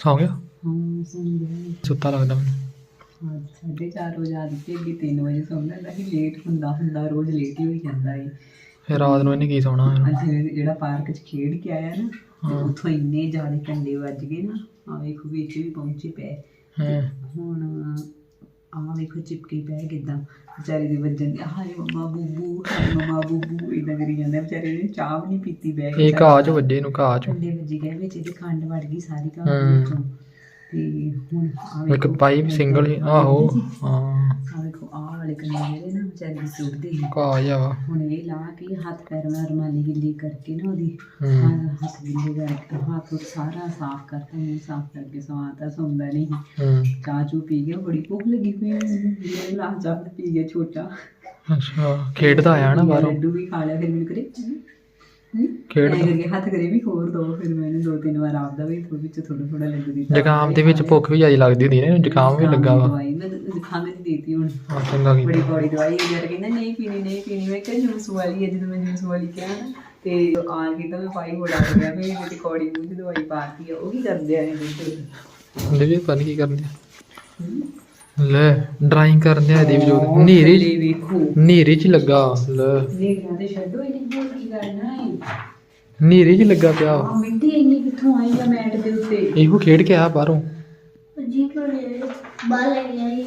ਸੌਂ ਗਿਆ? ਹਾਂ ਸੁਣ ਗਿਆ। ਸੁੱਤਾ ਲੱਗਦਾ ਮੈਨੂੰ। ਹਾਂ ਸਾਢੇ ਚਾਰ ਵਜੇ ਆ ਦਿੱਤੇ ਅੱਗੇ 3 ਵਜੇ ਸੌਂਦਾ ਹੁੰਦਾ ਸੀ ਲੇਟ ਹੁੰਦਾ ਹੁੰਦਾ ਰੋਜ਼ ਲੇਟ ਹੀ ਹੋਈ ਜਾਂਦਾ ਏ। ਫਿਰ ਰਾਤ ਨੂੰ ਇਹਨੇ ਕੀ ਸੌਣਾ ਅੱਜ ਜਿਹੜਾ ਪਾਰਕ 'ਚ ਖੇਡ ਕੇ ਆਇਆ ਨਾ। ਉੱਥੋਂ ਇੰਨੇ ਜ਼ਿਆਦਾ ਕੰਡੇ ਵੱਜ ਗਏ ਨਾ ਆ ਵੇਖੋ ਵਿੱਚ ਵੀ ਪਹੁੰਚੇ ਪਏ। ਹਾਂ। ਹੁਣ ਆ ਵੇਖੋ ਚਿਪਕੀ ਪੈ ਕਿਦਾਂ ਵਿਚਾਰੇ ਦੇ ਵੱਜਣ ਦੇ ਹਾਏ ਮਮਾ ਬੂਬੂ ਹਾਏ ਮਮਾ ਬੂਬੂ ਇਦਾਂ ਕਰੀ ਜਾਂਦੇ ਵਿਚਾਰੇ ਨੇ ਚਾਹ ਵੀ ਨਹੀਂ ਪੀਤੀ ਬੈ ਇਹ ਘਾਹ ਚ ਵੱਜੇ ਨੂੰ ਘਾਹ ਚ ਵੱਜ ਗਏ ਵਿੱਚ ਇਹਦੇ ਖੰਡ ਵੜ ਗਈ ਸਾਰੀ ਘਾਹ। ਵਿੱਚੋਂ ਤੇ ਹੁਣ ਆ ਇੱਕ ਸਿੰਗਲ ਹੀ ਆਹੋ ਹਾਂ। ਆ ਵੇਖੋ ਆ ਵਾਲੇ ਕੰਡੇ ਜਿਹੜੇ ਨਾ ਵਿਚਾਰੇ ਦੇ ਸੁੱਟਦੇ ਸੀ ਘਾਹ ਜਾ ਵਾ। ਹੁਣ ਇਹ ਲਾ ਕੇ ਹੱਥ ਪੈਰ ਨਾਲ ਰੁਮਾਲੀ ਗਿੱਲੀ ਕਰਕੇ ਨਾ ਉਹਦੀ ਹੂੰ। ਹਾਂ, ਹੱਥ ਗਿੱਲੇ ਕਰਕੇ ਹੱਥ ਹੁੱਥ ਸਾਰਾ ਸਾਫ਼ ਕਰਤਾ ਮੂੰਹ ਸਾਫ਼ ਕਰਕੇ ਸਵਾਤਾ ਸੌਂਦਾ ਨਹੀਂ। ਹੂੰ। ਚਾਹ ਚੂ ਪੀ ਗਿਆ ਬੜੀ ਭੁੱਖ ਲੱਗੀ ਪਈ ਮੇਰੇ ਲਾ ਚਾਹ ਪੀ ਗਿਆ ਛੋਟਾ। ਅੱਛਾ ਖੇਡਦਾ ਆਇਆ ਨਾ ਬਾਹਰੋਂ। ਲੱਡੂ ਵੀ ਖਾ ਲਿਆ ਫਿਰ ਮੈਨੂੰ ਕਰੇ ਹੂੰ ਖੇਡਦਾ ਕਰਕੇ ਹੱਥ ਕਰੇ ਵੀ ਹੋਰ ਦੋ ਫਿਰ ਮੈਨੂੰ ਦੋ ਤਿੰਨ ਵਾਰ ਆਪਦਾ ਵੀ ਥੋੜਾ ਵਿੱਚ ਥੋੜਾ ਥੋੜਾ ਲੱਡੂ ਦਿੱਤਾ ਜ਼ੁਕਾਮ ਦੇ ਵਿੱਚ ਭੁੱਖ ਵੀ ਜ਼ਿਆਦਾ ਲੱਗਦੀ ਹੁੰਦੀ ਨੇ ਜ਼ੁਕਾਮ ਵੀ ਲੱਗਾ ਵਾ। ਦਵਾਈ ਮੈਂ ਖੰਘ ਦੀ ਦੇਤੀ ਹੁਣ। ਆ ਚੰਗਾ ਬੜੀ ਕੀਤਾ। ਬੜੀ ਦਵਾਈ ਜਦ ਕਹਿੰਦਾ ਨਹੀਂ ਪੀਣੀ ਨਹੀਂ ਪੀਣੀ ਮੈਂ ਕਿਹਾ ਜੂਸ ਵਾਲੀ ਹੈ ਜਦੋਂ ਮੈਂ ਜੂਸ ਵਾਲੀ ਕਿਹਾ ਨਾ ਤੇ ਆ ਕੇ ਤਾਂ ਮੈਂ ਪਾਈ ਬੜਾ ਹੋ ਗਿਆ ਵੀ ਇਹਦੇ ਕੌੜੀ ਮੂੰਹ 'ਚ ਦਵਾਈ ਪਾਤੀ ਆ ਉਹ ਕੀ ਕਰਦੇ ਆ ਇਹ ਦੇਖੋ ਲੈ ਵੀ ਪਤਾ ਨੀ ਕੀ ਕਰਦੇ ਆ। ਲੈ ਡਰਾਇੰਗ ਕਰਦੇ ਆ ਇਹਦੀ ਵੀ ਜੋ ਨੀਰੇ ਥੱਲੇ ਵੇਖੋ। ਨੀਰੇ ਚ ਹੀ ਲੱਗਾ। ਲੈ। ਨੀਰਿਆਂ ਦੇ ਛੱਡੋ ਇਹਨੇ ਹੋਰ ਕੀ ਕਰਨਾ ਹੈ? ਨੀਰੇ ਚ ਹੀ ਲੱਗਾ ਪਿਆ। ਵਾ। ਆ ਮਿੱਟੀ ਇੰਨੀ ਕਿੱਥੋਂ ਆਈ ਆ ਮੈਟ ਦੇ ਉੱਤੇ? ਇਹੋ ਖੇਡ ਕੇ ਆਇਆ ਬਾਹਰੋਂ। ਜੀ ਕੋਲੇ ਬਾਲ ਲੈ ਗਿਆ ਇਹ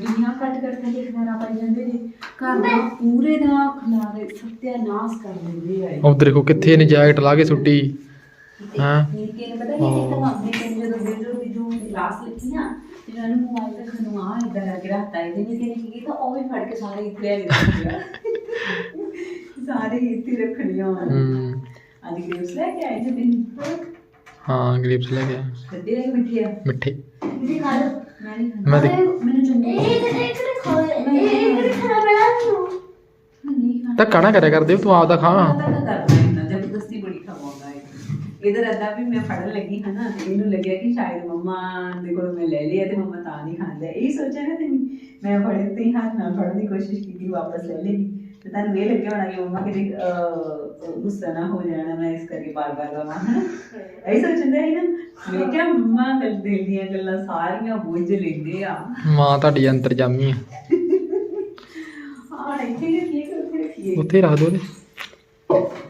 ਦੁਨੀਆ ਕੱਟ ਕੱਟ ਕੇ ਖਲਾਰਾ ਪਾਈ ਜਾਂਦੇ ਨੇ। ਘਰ ਦਾ ਪੂਰੇ ਦਾ ਖਲਾਰੇ ਸਤਿਆਨਾਸ਼ ਕਰ ਦਿੰਦੇ ਆ ਉਧਰ ਦੇਖੋ ਕਿੱਥੇ ਇਹਨੇ ਜੈਕਟ ਲਾ ਕੇ ਸੁੱਟੀ। ਹਾਂ? ਨਿੱਕੇ ਨੇ ਪਤਾ ਕੀ ਕੀਤਾ? ਮੰਮੀ ਨੇ ਜਦੋਂ ਵੀਡੀਓ ਦੀ ਜੋ ਕਲਾਸ ਲਿਖੀ ਨਾ ਇਹਨਾਂ ਨੂੰ ਮੋਬਾਈਲ ਰੱਖਣ ਨੂੰ ਆ ਇਦਾਂ ਕਰਕੇ ਰੱਖਤਾ ਇਹਦੇ ਨਿੱਕੇ ਨੇ ਕੀ ਕੀਤਾ ਉਹ ਵੀ ਫੜ ਕੇ ਸਾਰੇ ਇੱਥੇ ਆ। ਗਿਆ ਸਾਰੇ ਇੱਥੇ ਰੱਖਣੀਆਂ ਹਨ ਹੂੰ। ਅੱਜ ਗ੍ਰੇਪਸ ਲੈ ਕੇ ਆਏ ਜੀ ਦਿਨ ਹਾਂ ਗ੍ਰੇਪਸ ਲੈ ਗਿਆ ਕੱਦੇ ਰਹੇ ਮਿੱਠੇ ਆ। ਮਿੱਠੇ। ਜੀ ਖਾ ਲੋ ਮੈਂ ਨਹੀਂ ਖਾਣਾ। ਮੈਂ ਤੇ ਮੈਨੂੰ ਚੰਗਾ ਖਾ ਖਾਣਾ। ਬਣਾ ਤੂੰ ਨਹੀਂ ਖਾਣਾ। ਧੱਕਾ ਨਾ ਕਰਿਆ ਕਰਦੇ ਤੂੰ ਖਾ। ਪਤਾ ਤਾਂ ਕਰਦਾ ਇਧਰ ਅੱਦਾ ਵੀ ਮੈਂ ਫੜਨ ਲੱਗੀ ਹਾਂ ਨਾ ਤੇ ਇਹਨੂੰ ਲੱਗਿਆ ਕਿ ਸ਼ਾਇਦ ਮੰਮਾ ਦੇ ਕੋਲ ਮੈਂ ਲੈ ਲਿਆ ਤੇ ਮੰਮਾ ਤਾਂ ਨਹੀਂ ਖਾਂਦਾ। ਇਹ ਸੋਚਿਆ ਨਾ ਤੇ ਮੈਂ ਫੜੇ ਤੇ ਹੀ ਹੱਥ ਨਾਲ ਫੜਨ ਦੀ ਕੋਸ਼ਿਸ਼ ਕੀਤੀ ਵਾਪਸ ਲੈ ਲਈ। ਤੇ ਤੁਹਾਨੂੰ ਇਹ ਲੱਗਿਆ ਹੋਣਾ ਕਿ ਮੰਮਾ ਕਿਤੇ ਗੁੱਸਾ ਨਾ ਹੋ ਜਾਣਾ ਮੈਂ ਇਸ ਕਰਕੇ ਬਾਰ-ਬਾਰ ਲਵਾਂ ਹਨਾ? ਇਹ ਸੋਚਦਾ ਹੀ ਨਾ। ਮੈਂ ਕਿਹਾ ਮੰਮਾ ਕੱਲ ਦਿਲ ਦੀਆਂ ਗੱਲਾਂ ਸਾਰੀਆਂ ਬੁੱਝ ਲੈਂਦੇ ਆ। ਮਾਂ ਤੁਹਾਡੀ ਅੰਤਰਜਾਮੀ ਆ। ਆਹ ਇੱਥੇ ਕਿ ਰੱਖੀਏ ਉੱਥੇ ਰੱਖ ਦੋ ਤੇ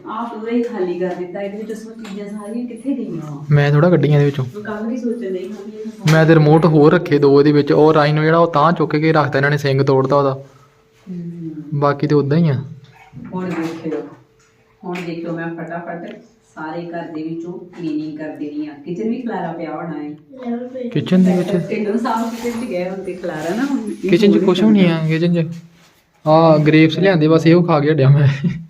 ਆ ਪੂਰਾ ਹੀ ਖਾਲੀ ਕਰ ਦਿੱਤਾ ਇਹਦੇ ਵਿੱਚ ਉਸ ਚੀਜ਼ਾਂ ਸਾਰੀਆਂ ਕਿੱਥੇ ਗਈਆਂ? ਵਾ ਮੈਂ ਥੋੜਾ ਗੱਡੀਆਂ ਦੇ ਵਿੱਚੋਂ। ਮੈਂ ਕੱਲ ਵੀ ਸੋਚਣ ਨਹੀਂ ਹਾਂ ਵੀ ਇਹ ਮੈਂ ਤੇ ਰਿਮੋਟ ਹੋਰ ਰੱਖੇ ਦੋ ਇਹਦੇ ਵਿੱਚ ਉਹ ਰਾਈ ਨੂੰ ਜਿਹੜਾ ਉਹ ਤਾਂ ਚੁੱਕ ਕੇ ਰੱਖਤਾ ਇਹਨਾਂ ਨੇ ਸਿੰਗ ਤੋੜਦਾ ਉਹਦਾ। ਬਾਕੀ ਤੇ ਉਦਾਂ ਹੀ ਆ। ਹੁਣ ਦੇਖਿਓ ਹੁਣ ਦੇਖਿਓ ਮੈਂ ਫਟਾਫਟ ਸਾਰੇ ਘਰ ਦੇ ਵਿੱਚੋਂ ਕਲੀਨਿੰਗ ਕਰ ਦੇਣੀ ਆ। ਕਿਚਨ ਵੀ ਖਲਾਰਾ ਪਿਆ ਹੋਣਾ ਹੈ ਕਿਚਨ ਦੇ ਵਿੱਚ? ਤੈਨੂੰ ਸਾਫ਼ ਕਿਚਨ ਚ ਗਏ ਹੁੰਦੇ ਖਲਾਰਾ ਨਾ ਹੁਣ ਕਿਚਨ 'ਚ ਕੁਝ ਵੀ ਨਹੀਂ ਆ ਕਿਚਨ 'ਚ। ਆ ਗ੍ਰੇਪਸ ਲਿਆਂਦੇ ਬਸ ਇਹੋ ਖਾ ਕੇ ਹਟਿਆ ਮੈਂ।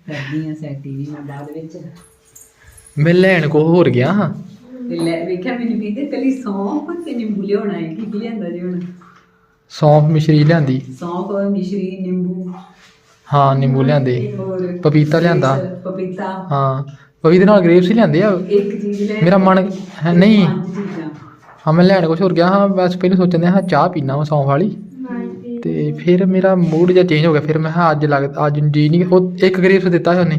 ਕਰਦੀਆਂ ਸੈਟੀ ਵੀ ਮੈਂ ਬਾਅਦ ਵਿੱਚ। ਮੈਂ ਲੈਣ ਕੋ ਹੋਰ ਗਿਆ ਹਾਂ। ਤੇ ਲੈ ਵੇਖਿਆ ਮੈਨੂੰ ਕਹਿੰਦੇ ਕਲੀ ਸੌਂਫ ਤੇ ਨਿੰਬੂ ਲਿਆਉਣਾ ਹੈ ਕੀ ਕੀ ਲਿਆਂਦਾ ਜੀ ਹੁਣ? ਸੌਂਫ ਮਿਸ਼ਰੀ ਲਿਆਂਦੀ। ਸੌਂਫ ਮਿਸ਼ਰੀ ਨਿੰਬੂ। ਹਾਂ ਨਿੰਬੂ ਲਿਆਂਦੇ। ਪਪੀਤਾ ਲਿਆਂਦਾ। ਪਪੀਤਾ। ਹਾਂ ਪਪੀਤੇ ਨਾਲ ਗ੍ਰੇਪਸ ਹੀ ਲਿਆਂਦੇ ਆ। ਇੱਕ ਚੀਜ਼ ਲੈ ਮੇਰਾ ਮਨ ਨਹੀਂ। ਹਾਂ ਮੈਂ ਲੈਣ ਕੁਛ ਹੋਰ ਗਿਆ ਹਾਂ ਬਸ ਪਹਿਲਾਂ ਸੋਚਦੇ ਹਾਂ ਚਾਹ ਪੀਣਾ ਵਾ ਸੌਂਫ ਵਾਲੀ। ਤੇ ਫਿਰ ਮੇਰਾ ਮੂਡ ਜਿਹਾ ਚੇਂਜ ਹੋ ਗਿਆ। ਫਿਰ ਮੈਂ ਕਿਹਾ ਅੱਜ ਲੱਗ ਅੱਜ ਜੀ ਨਹੀਂ ਉਹ ਇੱਕ ਗ੍ਰੇਪਸ ਦਿੱਤਾ ਸੀ ਉਹਨੇ।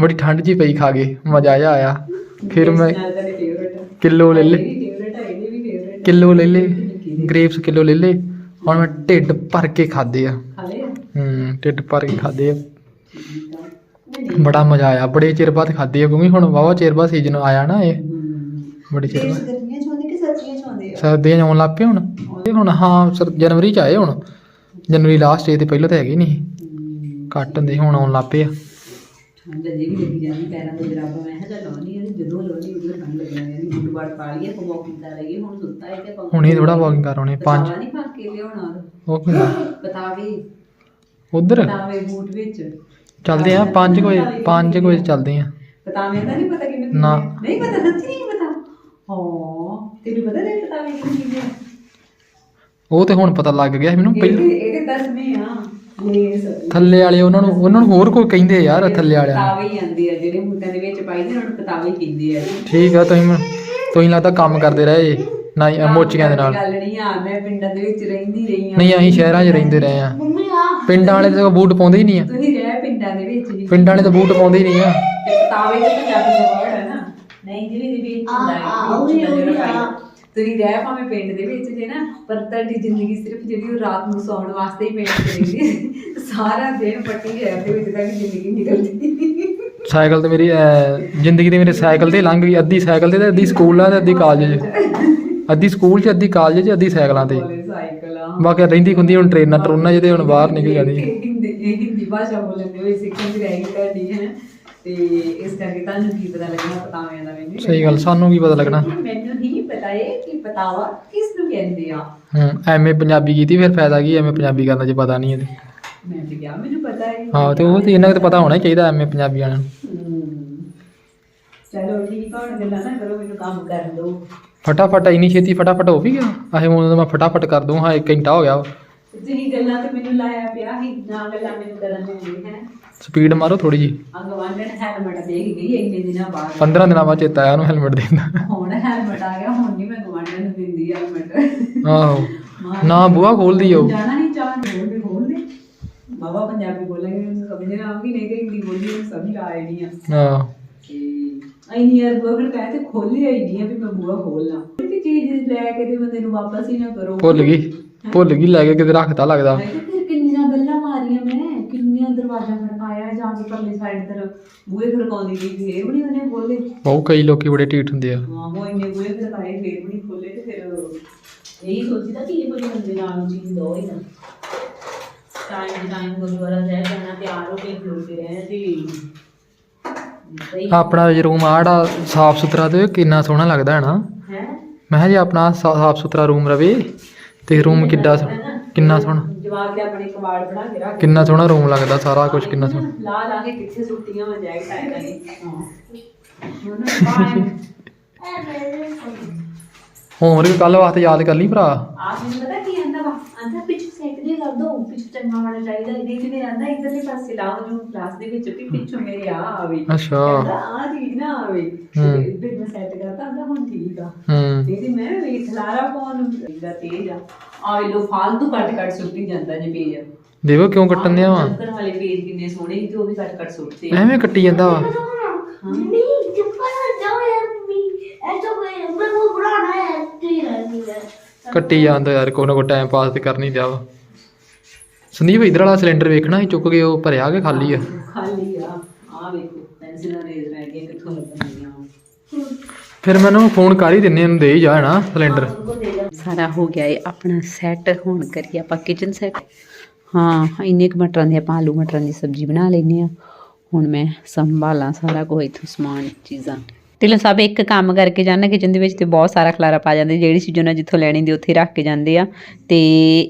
ਬੜੀ ਠੰਡ ਜੀ ਪਈ ਖਾ ਕੇ ਮਜ਼ਾ ਜਿਹਾ ਆਇਆ। ਫਿਰ ਮੈਂ ਕਿਲੋ ਲੈ ਲੇ। ਹੈ ਕਿਲੋ ਲੈ ਲੇ। ਗ੍ਰੇਪਸ ਕਿਲੋ ਲੈ ਲੇ। ਹੁਣ ਮੈਂ ਢਿੱਡ ਭਰ ਕੇ ਖਾਦੇ ਆ। ਹੂੰ ਢਿੱਡ ਭਰ ਕੇ ਖਾਦੇ ਆ। ਬੜਾ ਮਜ਼ਾ ਆਇਆ। ਬੜੇ ਚਿਰ ਬਾਅਦ ਖਾਦੇ ਆ ਕਿਉਂਕਿ ਹੁਣ ਵਾਵਾ ਚਿਰ ਬਾਅਦ ਸੀਜ਼ਨ ਆਇਆ ਨਾ ਇਹ। ਬੜੇ ਚਿਰ ਬਾਅਦ। ਸਰਦੀਆਂ ਚ ਆਉਣ ਲੱਗ ਪਏ ਹੁਣ। ਇਹ ਹੁਣ ਹਾਂ ਸਰ ਜਨਵਰੀ ਚ ਆਏ ਹੁਣ। ਜਨਵਰੀ ਲਾਸਟ ਡੇ ਤੇ ਪਹਿਲਾਂ ਤਾਂ ਹੈਗੇ ਨਹੀਂ। ਘੱਟ ਹੁੰਦੇ ਹੁਣ ਆਉਣ ਲੱਗ ਪਏ ਆ। ਠੰਡ ਅਜੇ ਵੀ ਲੱਗੀ ਜਾਂਦੀ ਪੈਰਾਂ ਦੇ ਜਰਾਬਾਂ ਮੈਂ ਕਿਹਾ ਚੱਲ ਲਾਉਣੀ ਹੈ ਜਦੋਂ ਲਾਉਣੀ ਉਦੋਂ ਠੰਡ ਲੱਗ ਜਾਂਦੀ ਬੂਟ ਬਾਟ ਪਾ ਲਈਏ ਆਪਾਂ ਵਾਕਿੰਗ ਕਰ ਲਈਏ ਹੁਣ ਸੁੱਤਾ ਹੈ ਤੇ ਆਪਾਂ ਹੁਣ ਥੋੜਾ ਵਾਕਿੰਗ ਕਰ ਆਉਣੇ ਪੰਜ। ਨਹੀਂ ਪਾ ਕੇ ਲਿਆਉਣਾ ਉਹ ਕਿੰਨਾ ਪਤਾਵੇ। ਉਧਰ? ਪਤਾਵੇ ਬੂਟ ਵਿੱਚ। ਚੱਲਦੇ ਆ 5 ਵਜੇ 5 ਵਜੇ ਚੱਲਦੇ ਆ। ਪਤਾਵੇ ਦਾ ਨਹੀਂ ਪਤਾ ਕਿੰਨੇ ਨਾ। ਨਹੀਂ ਪਤਾ ਸੱਚੀ ਨਹੀਂ ਪਤਾ। ਹਾਂ ਤੈਨੂੰ ਪਤਾ ਨਹੀਂ ਪਤਾਵੇ ਕੀ ਚੀਜ਼ ਹੈ ਉਹ ਤੇ ਹੁਣ ਪਤਾ ਲੱਗ ਗਿਆ ਸੀ ਮੈਨੂੰ ਪਹਿਲਾਂ ਇਹਦੇ ਇਹਦੇ ਦਸਵੇਂ ਆ ਲੇਸ ਥੱਲੇ ਵਾਲੇ ਉਹਨਾਂ ਨੂੰ ਉਹਨਾਂ ਨੂੰ ਹੋਰ ਕੋਈ ਕਹਿੰਦੇ ਯਾਰ ਥੱਲੇ ਵਾਲਿਆਂ ਨੂੰ। ਪਤਾਵੇ ਹੀ ਆ ਜਿਹੜੇ ਬੂਟਾਂ ਦੇ ਵਿੱਚ ਪਾਈਦੇ ਉਹਨਾਂ ਨੂੰ ਪਤਾਵੇ ਹੀ ਕਹਿੰਦੇ ਆ ਠੀਕ ਆ ਤੁਸੀਂ ਮੈਨੂੰ- ਤੁਸੀਂ ਲੱਗਦਾ ਕੰਮ ਕਰਦੇ ਰਹੇ ਨਾ ਹੀ ਮੋਚੀਆਂ ਦੇ ਨਾਲ। ਗੱਲ ਨਹੀਂ ਆ ਮੈਂ ਪਿੰਡਾਂ ਦੇ ਵਿੱਚ ਰਹਿੰਦੀ ਰਹੀ ਆ। ਨਹੀਂ ਅਸੀਂ ਸ਼ਹਿਰਾਂ 'ਚ ਰਹਿੰਦੇ ਰਹੇ ਆ। ਮੰਮੀ ਆ। ਪਿੰਡਾਂ ਵਾਲੇ ਤਾਂ ਬੂਟ ਪਾਉਂਦੇ ਹੀ ਨਹੀਂ ਆ। ਤੁਸੀਂ ਰਹਿ ਪਿੰਡਾਂ ਦੇ ਵਿੱਚ ਹੀ। ਪਿੰਡਾਂ ਵਾਲੇ ਤਾਂ ਬੂਟ ਪਾਉਂਦੇ ਹੀ ਨਹੀਂ ਆ। ਤੇ ਪਤਾਵੇ ਦੇ ਪੰਜਾਬੀ ਦਾ ਵਰਡ ਹੈ ਨਾ। ਨਹੀਂ ਜਿਵੇਂ ਦੀ ਵੀ ਆ, ਹੁੰਦਾ ਆ, ਹੈ ਉਹੀ, ਨਜ਼ਰ ਉਹੀ, ਆਈ। ਆ। ਤੁਸੀਂ ਰਹਿ ਭਾਵੇਂ ਪਿੰਡ ਦੇ ਵਿੱਚ ਜੇ ਨਾ ਪਰ ਤੁਹਾਡੀ ਜ਼ਿੰਦਗੀ ਸਿਰਫ ਜਿਹੜੀ ਉਹ ਰਾਤ ਨੂੰ ਸੌਣ ਵਾਸਤੇ ਹੀ ਪਿੰਡ ਚ ਰਹਿੰਦੀ ਸਾਰਾ ਦਿਨ ਪੱਟੀ ਰਹਿ ਦੇ ਵਿੱਚ ਤੁਹਾਡੀ ਜ਼ਿੰਦਗੀ ਨਿਕਲਦੀ। ਸਾਈਕਲ ਤੇ ਮੇਰੀ ਜ਼ਿੰਦਗੀ ਦੇ ਮੇਰੇ ਸਾਈਕਲ ਤੇ ਲੰਘ ਗਈ ਅੱਧੀ ਸਾਈਕਲ ਤੇ ਤੇ ਅੱਧੀ ਸਕੂਲਾਂ ਤੇ ਅੱਧੀ ਕਾਲਜ 'ਚ। ਅੱਧੀ ਸਕੂਲ 'ਚ ਅੱਧੀ ਕਾਲਜ 'ਚ ਅੱਧੀ ਸਾਈਕਲਾਂ ਤੇ। ਬਾਕੀ ਰਹਿੰਦੀ ਖੁੰਦੀ ਹੁਣ ਟ੍ਰੇਨਾਂ ਟਰੂਨਾਂ ਜਿਹਦੇ ਹੁਣ ਬਾਹਰ ਨਿਕਲ ਜਾਂਦੀ ਹਿੰਦੀ ਹਿੰਦੀ ਭਾਸ਼ਾ ਬੋਲਣ ਦੇ ਵਿੱਚ ਸਿੱਖਣ ਦੀ ਰਹੀ ਤੁਹਾਡੀ ਹੈ ਤੇ ਇਸ ਕਰਕੇ ਤੁਹਾਨੂੰ ਕੀ ਪਤਾ ਲੱਗਣਾ ਪਤਾਵੇਂ ਦਾ ਮੈਨੂੰ ਸਹੀ ਗੱਲ ਸਾਨੂੰ ਕੀ ਪਤਾ ਲੱਗਣਾ? ਪਤਾ ਇਹ ਕਿ ਪਤਾਵਾ ਕਿਸ ਨੂੰ ਕਹਿੰਦੇ ਆ? ਹੂੰ ਐਮਏ ਪੰਜਾਬੀ ਕੀਤੀ ਫਿਰ ਫਾਇਦਾ ਕੀ ਐਮਏ ਪੰਜਾਬੀ ਕਰਨ ਜੇ ਪਤਾ ਨਹੀਂ ਇਹਦੇ ਮੈਂ ਤੇ ਕਿਹਾ ਮੈਨੂੰ ਪਤਾ ਹੈ ਹਾਂ ਤੇ ਉਹ ਤੇ ਇਹਨਾਂ ਨੂੰ ਤਾਂ ਪਤਾ ਹੋਣਾ ਹੀ ਚਾਹੀਦਾ ਐਮਏ ਪੰਜਾਬੀ ਵਾਲਿਆਂ ਨੂੰ। ਹਮ। ਚਲੋ ਠੀਕ ਆ ਹੁਣ ਗੱਲਾਂ ਨਾ ਕਰੋ ਮੈਨੂੰ ਕੰਮ ਕਰਨ ਦਿਓ। ਫਟਾਫਟ ਇੰਨੀ ਛੇਤੀ ਫਟਾਫਟ ਹੋ ਵੀ ਗਿਆ? ਆਹੇ ਹੁਣ ਤਾਂ ਮੈਂ ਫਟਾਫਟ ਕਰ ਦੂੰ ਹਾਂ 1 ਘੰਟਾ ਹੋ ਗਿਆ ਤੁਸੀਂ ਗੱਲਾਂ ਤੇ ਮੈਨੂੰ ਲਾਇਆ ਪਿਆ ਸੀ ਨਾ ਗੱਲਾਂ ਮੈਨੂੰ ਕਰਨ ਦਿੰਦੇ ਹੈ। ਸਪੀਡ ਮਾਰੋ ਥੋੜੀ ਜੀ ਅਗਵਾਂਡਨ ਹੈਲਮਟ ਦੇਖ ਗਈ ਇੰਨੇ ਦਿਨਾਂ ਬਾਅਦ। 15 ਦਿਨਾਂ ਬਾਅਦ ਚੇਤਾ ਆਇਆ ਉਹਨੂੰ ਹੈਲਮਟ ਦੇਣਾ ਹੁਣ ਹੈਲਮਟ ਆ ਗਿਆ ਹੁਣ ਨਹੀਂ ਮੈਂ ਗਵਾਂਡਨ ਨੂੰ ਦਿੰਦੀ ਹੈਲਮਟ ਆਹੋ। ਨਾ ਬੂਹਾ ਖੋਲਦੀ ਉਹ। ਜਾਣਾ ਨਹੀਂ ਚਾਹ ਬੋਲ ਦੇ ਬੋਲ ਦੇ। ਬਾਬਾ ਪੰਜਾਬੀ ਬੋਲਾਂਗੇ ਮੈਨੂੰ ਸਮਝ ਨਾ ਆਉਂਦੀ ਨਹੀਂ ਤੇ ਹਿੰਦੀ ਬੋਲੀ ਮੈਨੂੰ ਸਮਝ ਆਏ ਨਹੀਂ ਆ। ਹਾਂ ਤੇ ਇੰਨੀ ਯਾਰ ਬਰਗਰ ਕਹੇ ਤੇ ਖੋਲਿਆ ਹੀ ਨਹੀਂ ਆ ਵੀ ਮੈਂ ਬੂਹਾ ਖੋਲਣਾ ਤੇ ਚੀਜ਼ ਲੈ ਕੇ ਤੇ ਬੰਦੇ ਨੂੰ ਵਾਪਸ ਹੀ ਨਾ ਕਰੋ। ਭੁੱਲ ਗਈ ਭੁੱਲ ਗਈ ਲੈ ਕੇ ਕਿਤੇ ਰੱਖਤਾ ਲੱਗਦਾ। ਕਿੰਨੀਆਂ ਗੱਲਾਂ ਮਾਰੀਆਂ ਮੈਂ ਕਿੰਨੀਆਂ ਦਰਵਾਜ਼ਾ ਖੜਕਾਇਆ ਜਾ ਕੇ ਪਰਲੇ ਸਾਈਡ ਤਰਫ ਬੂਹੇ ਖੜਕਾਉਂਦੀ ਗਈ ਫੇਰ ਵੀ ਨੀ ਉਹਨੇ ਖੋਲੇ ਬਹੁਤ ਕਈ ਲੋਕੀ ਬੜੇ ਢੀਠ ਹੁੰਦੇ ਆ। ਹਾਂ ਉਹ ਇੰਨੇ ਬੂਹੇ ਖੜਕਾਏ ਫੇਰ ਵੀ ਨਹੀਂ ਖੋਲੇ ਤੇ ਫਿਰ ਇਹੀ ਸੋਚੀਦਾ ਕਿ ਇਹ ਕੋਈ ਬੰਦੇ ਨਾਲ ਨੂੰ ਚੀਜ਼ ਦੋ ਹੀ ਨਾ। ਟਾਈਮ ਦੀ ਟਾਈਮ ਗੁਰਦੁਆਰਾ ਸਾਹਿਬ ਜਾਣਾ ਤਿਆਰ ਹੋ ਕੇ ਖਲੋਤੇ ਰਹੇ ਜੀ ਆਪਣਾ ਰੂਮ ਆੜਾ ਸਾਫ਼ ਸੁਥਰਾ ਤੇ ਕਿੰਨਾ ਸੋਹਣਾ ਲੱਗਦਾ ਹੈ ਨਾ। ਹੈ? ਮੈਂ ਕਿਹਾ ਜੇ ਆਪਣਾ ਸਾਫ਼ ਸੁਥਰਾ ਰੂਮ ਰਵੇ ਤੇ ਰੂਮ ਕਿੱਡਾ ਸੋ- ਕਿੰਨਾ ਸੋਹਣਾ। ਜਵਾਬ ਕੇ ਆਪਣੇ ਕਬਾੜ ਬਣਾ ਕੇ ਰੱਖ ਕਿੰਨਾ ਸੋਹਣਾ ਰੂਮ ਲੱਗਦਾ ਸਾਰਾ ਕੁਝ ਕਿੰਨਾ ਸੋਹਣਾ। ਲਾ ਲਾ ਕੇ ਕਿੱਥੇ ਸੁੱਟੀਆਂ ਮੈਂ ਜਾਏ ਨਹੀਂ ਹਾਂ। ਹੁਣ ਹੋਮਵਰਕ ਕੱਲ ਵਾਸਤੇ ਯਾਦ ਕਰ ਲਈ ਭਰਾ? ਆਪ ਨੂੰ ਪਤਾ ਕੀ ਆਂਦਾ ਵਾ ਆਂਦਾ ਪਿੱਛੇ ਸੈੱਟ ਦੇ ਕਰ ਦੋ ਪਿੱਛੇ ਚੰਗਾ ਵਾਲਾ ਚਾਹੀਦਾ ਦੇਖਦੇ ਰਹਿੰਦਾ ਇਧਰਲੇ ਪਾਸੇ ਲਾਓ ਜੋ ਕਲਾਸ ਦੇ ਵਿੱਚ ਵੀ ਪਿੱਛੋਂ ਮੇਰੇ ਆ ਆਵੇ। ਅੱਛਾ। ਆ ਚੀਜ਼ ਨਾ ਆਵੇ। ਫਿਰ ਮੈਂ ਸੈੱਟ ਕਰਤਾ ਆਂਦਾ ਹੁਣ ਠੀਕ ਆ। ਦੀਦੀ ਮੈਂ ਇਹ ਖਲਾਰਾ ਪਾਉਣ ਦਾ ਤੇਜ ਆ। ਆ ਲੋ ਫਾਲਤੂ ਕੱਟ ਕੱਟ ਸੁੱਟੀ ਜਾਂਦਾ ਜੇ ਪੇਜ। ਦੇਖੋ ਕਿਉਂ ਕੱਟਣ ਦਿਆ ਵਾ? ਚੱਕਰ ਵਾਲੇ ਪੇਜ ਕਿੰਨੇ ਸੋਹਣੇ ਤੇ ਉਹ ਵੀ ਕੱਟ ਕੱਟ ਸੁੱਟਦੇ ਐਵੇਂ ਕੱਟੀ ਜਾਂਦਾ ਵਾ। ਯਾਰ ਮੰਮੀ। ਕੱਟੀ ਜਾਂਦਾ ਯਾਰ ਕੋਈ ਨਾ ਕੋਈ ਟਾਈਮ ਪਾਸ ਤੇ ਕਰਨੀ ਦਿਆ ਵਾ। ਸੰਦੀਪ ਇਧਰ ਵਾਲਾ ਸਿਲੰਡਰ ਵੇਖਣਾ ਸੀ ਚੁੱਕ ਕੇ ਉਹ ਭਰਿਆ ਕਿ ਖਾਲੀ ਆ? ਖਾਲੀ ਆ। ਆ ਵੇਖੋ ਪੈਨਸਿਲਾਂ ਰੇਜ਼ ਰਹਿ ਗਏ ਕਿੱਥੋਂ ਲੱਗਣਗੀਆਂ ਫਿਰ ਮੈਨੂੰ ਫੋਨ ਕਰ ਹੀ ਦਿੰਨੇ ਇਹਨੂੰ ਦੇ ਹੀ ਜਾ ਨਾ ਸਿਲੰਡਰ ਸਾਰਾ ਹੋ ਗਿਆ ਏ ਆਪਣਾ ਸੈੱਟ ਹੁਣ ਕਰੀਏ ਆਪਾਂ ਕਿਚਨ ਸੈੱਟ ਹਾਂ ਇੰਨੇ ਕੁ ਮਟਰਾਂ ਦੇ ਆਪਾਂ ਆਲੂ ਮਟਰਾਂ ਦੀ ਸਬਜ਼ੀ ਬਣਾ ਲੈਨੇ ਆ। ਹੁਣ ਮੈਂ ਸੰਭਾਲਾਂ ਸਾਰਾ ਕੁਝ ਇੱਥੋਂ ਸਮਾਨ ਚੀਜ਼ਾਂ। ਢਿੱਲੋਂ ਸਾਹਿਬ ਇੱਕ ਕੰਮ ਕਰਕੇ ਜਾਣਾ ਕਿਚਨ ਦੇ ਵਿੱਚ ਤੇ ਬਹੁਤ ਸਾਰਾ ਖਲਾਰਾ ਪਾ ਜਾਂਦੇ, ਜਿਹੜੀ ਚੀਜ਼ ਉਹਨਾਂ ਜਿੱਥੋਂ ਲੈਣੀ ਦੀ ਉੱਥੇ ਰੱਖ ਕੇ ਜਾਂਦੇ ਆ। ਤੇ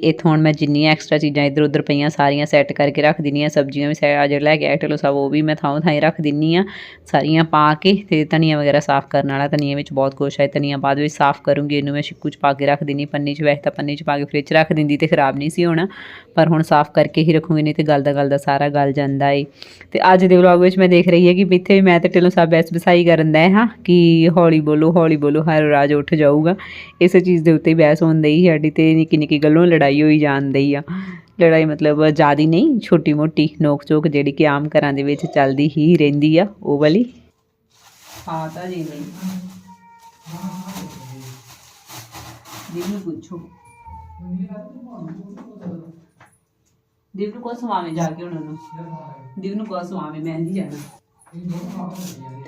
ਇੱਥੋਂ ਹੁਣ ਮੈਂ ਜਿੰਨੀਆਂ ਐਕਸਟਰਾ ਚੀਜ਼ਾਂ ਇੱਧਰ ਉੱਧਰ ਪਈਆਂ, ਸਾਰੀਆਂ ਸੈੱਟ ਕਰਕੇ ਰੱਖ ਦਿੰਨੀ ਆ ਸਬਜ਼ੀਆਂ ਵੀ ਸੈ ਜਿਹੜਾ ਲੈ ਕੇ ਆਏ ਢਿੱਲੋਂ ਸਾਹਿਬ ਉਹ ਵੀ ਮੈਂ ਥਾਂ ਥਾਂ ਰੱਖ ਦਿੰਨੀ ਆ ਸਾਰੀਆਂ ਪਾ ਕੇ ਤੇ ਧਨੀਆ ਵਗੈਰਾ ਸਾਫ਼ ਕਰਨ ਵਾਲਾ ਧਨੀਆ ਵਿੱਚ ਬਹੁਤ ਕੁਛ ਹੈ, ਧਨੀਆ ਬਾਅਦ ਵਿੱਚ ਸਾਫ਼ ਕਰੂੰਗੀ, ਇਹਨੂੰ ਮੈਂ ਛਿੱਕੂ ਚ ਪਾ ਕੇ ਰੱਖ ਦਿੰਨੀ ਪੰਨੀ ਚ ਵੈਸੇ ਤਾਂ ਪੰਨੀ ਚ ਪਾ ਕੇ ਫ੍ਰਿਜ ਚ ਰੱਖ ਦਿੰਦੀ ਤੇ ਖਰਾਬ ਨਹੀਂ ਸੀ ਹੋਣਾ, ਪਰ ਹੁਣ ਸਾਫ਼ ਕਰਕੇ ਹੀ ਰੱਖੂੰਗੀ, ਨਹੀਂ ਤੇ ਗਲਦਾ ਗਲਦਾ ਸਾਰਾ ਗੱਲ ਜਾਂਦਾ ਏ। ਤੇ ਅੱਜ ਦੇ ਵਲੌਗ ਵਿੱਚ ਮੈਂ ਦੇਖ ਰਹੀ ਹੈ ਕਿ ਇੱਥੇ ਵੀ ਮੈਂ ਤੇ ਢਿੱਲੋਂ ਸਾਹਿਬ ਬੈਸ ਬਸਾਈ ਕਰਨ ਦਾ ਹੈ। ਕਿ ਹੌਲੀ ਬੋਲੋ ਹੌਲੀ ਬੋਲੋ, ਹਰ ਰਾਜ ਉੱਠ ਜਾਊਗਾ। ਇਸ ਚੀਜ਼ ਦੇ ਉੱਤੇ ਹੀ ਬਹਿਸ ਹੁੰਦੀ ਹੀ ਸਾਡੀ ਤੇ ਨਿੱਕੀ ਨਿੱਕੀ ਗੱਲੋਂ ਲੜਾਈ ਹੋਈ ਜਾਂਦੀ ਆ। ਲੜਾਈ ਮਤਲਬ ਜ਼ਿਆਦੀ ਨਹੀਂ ਛੋਟੀ ਮੋਟੀ ਨੋਕ ਝੋਕ ਜਿਹੜੀ ਕਿ ਆਮ ਘਰਾਂ ਦੇ ਵਿੱਚ ਚੱਲਦੀ ਹੀ ਰਹਿੰਦੀ ਆ, ਉਹ ਵਾਲੀ। ਹਾਂ ਤਾਂ ਜੀ ਨਹੀਂ ਜਿਹਨੂੰ ਪੁੱਛੋ। ਦਿਵ ਨੂੰ ਕੋ ਸਵਾਵੇਂ ਜਾ ਕੇ ਉਹਨਾਂ? ਨੂੰ ਦਿਵ ਨੂੰ ਕੋ ਸਵਾਵੇਂ ਮੈਂ ਨਹੀਂ ਜਾਣਾ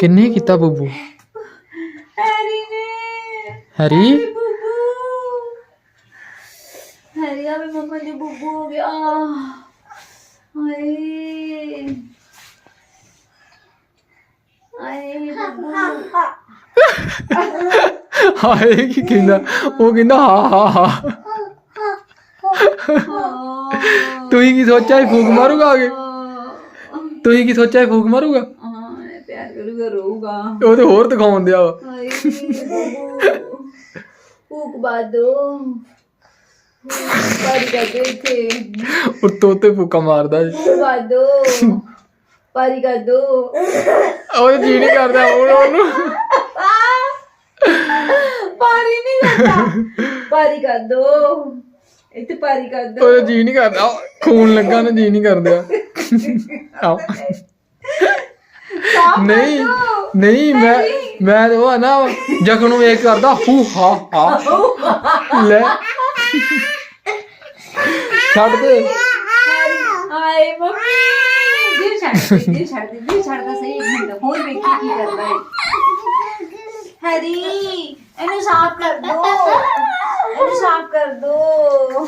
ਕਿੰਨੇ ਕੀਤਾ ਬੱਬੂ? ਹੈਰੀ ਨੇ। ਹੈਰੀ? ਬੱਬੂ। ਹੈਰੀ ਆ ਵੀ ਮੰਮਾ ਜੀ ਬੱਬੂ ਹੋ ਗਿਆ। ਹਾਏ। ਹਾਏ ਬੱਬੂ। ਹਾਏ ਕੀ ਕਹਿੰਦਾ? ਉਹ ਕਹਿੰਦਾ ਹਾ ਹਾ ਹਾ। ਤੂੰ ਹੀ ਕੀ ਸੋਚਿਆ ਇਹ ਫੂਕ ਮਾਰੂਗਾ ਅਗੇ? ਤੁਸੀਂ ਕੀ ਸੋਚਿਆ ਸੀ ਫੂਕ ਮਾਰੂਗਾ? ਹਾਂ ਪਿਆਰ ਕਰੂਗਾ ਰੋਊਗਾ। ਉਹ ਤੇ ਹੋਰ ਦਿਖਾਉਣ ਦਿਆ ਵਾ। ਹਾਏ ਭੂਕ ਬਾਦੋ। ਪਾਰੀ ਕਰ ਦੋ ਇੱਥੇ। ਉਹ ਤੋਤੇ ਫੂਕਾ ਮਾਰਦਾ ਜੀ। ਭੂਕ ਬਾਦੋ। ਪਾਰੀ ਕਰ ਦੋ ਉਹ ਜੀ ਨਹੀਂ ਕਰਦਾ ਉਹ ਉਹਨੂੰ। ਪਾਰੀ ਨਹੀਂ ਕਰਦਾ। ਪਾਰੀ ਕਰ ਦੋ ਇੱਥੇ ਪਾਰੀ ਕਰ ਦੋ ਉਹ ਜੀ ਨਹੀਂ ਕਰਦਾ। ਖੂਨ ਲੱਗਾ ਨਾ ਜੀ ਨਹੀਂ ਕਰਦਾ। ਕਰ ਨਹੀਂ। ਨਹੀਂ ਮੈਂ ਮੈਂ ਤੇ ਉਹ ਆ ਨਾ ਜਖਮ ਨੂੰ ਵੇਖ ਕਰਦਾ ਹੂ ਹਾ ਹਾ। ਲੈ। ਛੱਡ ਦੇ। ਹਾਏ ਮੰਮੀ। ਦਿਲ ਛੱਡ ਦੇ ਦਿਲ ਛੱਡ ਦੇ ਦਿਲ ਛੱਡਦਾ ਸਹੀ ਇੱਕ ਮਿੰਟ ਫੋਨ ਵੇਖ ਕੀ ਕਰਦਾ ਹੈ ਹਰੀ ਇਹਨੂੰ ਸਾਫ਼ ਕਰ ਦੋ। ਇਹਨੂੰ ਸਾਫ਼ ਕਰ ਦੋ।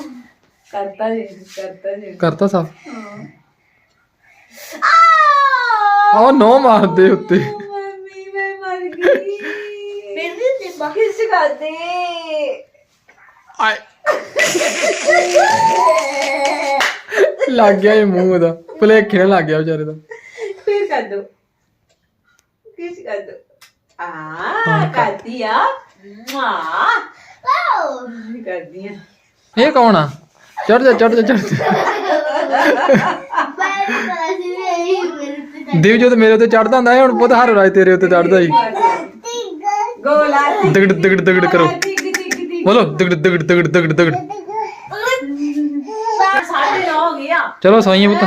ਕਰਤਾ ਜੀ ਕਰਤਾ ਜੀ ਕਰਤਾ ਸਾਫ਼? ਆਹ! ਨੋ ਮਾਰਦੇ ਉੱਤੇ। ਮੰਮੀ ਮੈਂ ਮਰ ਗਈ। ਫਿਰ ਵੀ ਤੇ ਬਾ ਕਿਸ ਕਰ ਦੇ ਆਏ। ਲੱਗ ਗਿਆ ਇਹ ਮੂੰਹ ਉਹਦਾ। ਭੁਲੇਖੇ ਨਾਲ ਲੱਗ ਗਿਆ ਵਿਚਾਰੇ ਦਾ। ਫਿਰ ਕਰ ਦੋ। ਕਿਸ ਕਰ ਦੋ ਆ ਕਰਦੀ ਆ। ਮਾ ਕਰਦੀ ਆ। ਇਹ ਕੌਣ ਆ? ਚੜ ਜਾ ਚੜ ਜਾ ਚੜ ਜਾ। ਦਿਵਜੋਤ ਮੇਰੇ ਉੱਤੇ ਚੜਦਾ ਹੁੰਦਾ ਸੀ ਹੁਣ ਪੁੱਤ ਹਰ ਰਾਜ ਤੇਰੇ ਉੱਤੇ ਚੜਦਾ ਸੀ। ਗੋਲਾ। ਦਗੜ ਦਗੜ ਦਗੜ ਕਰੋ। ਟਿਕ ਟਿਕ ਟਿਕ ਬੋਲੋ ਦਗੜ ਦਗੜ ਦਗੜ ਦਗੜ। ਦਗੜ ਸਾਢੇ ਨੌ ਹੋ ਗਿਆ ਚਲੋ ਸੋਈਏ ਪੁੱਤ।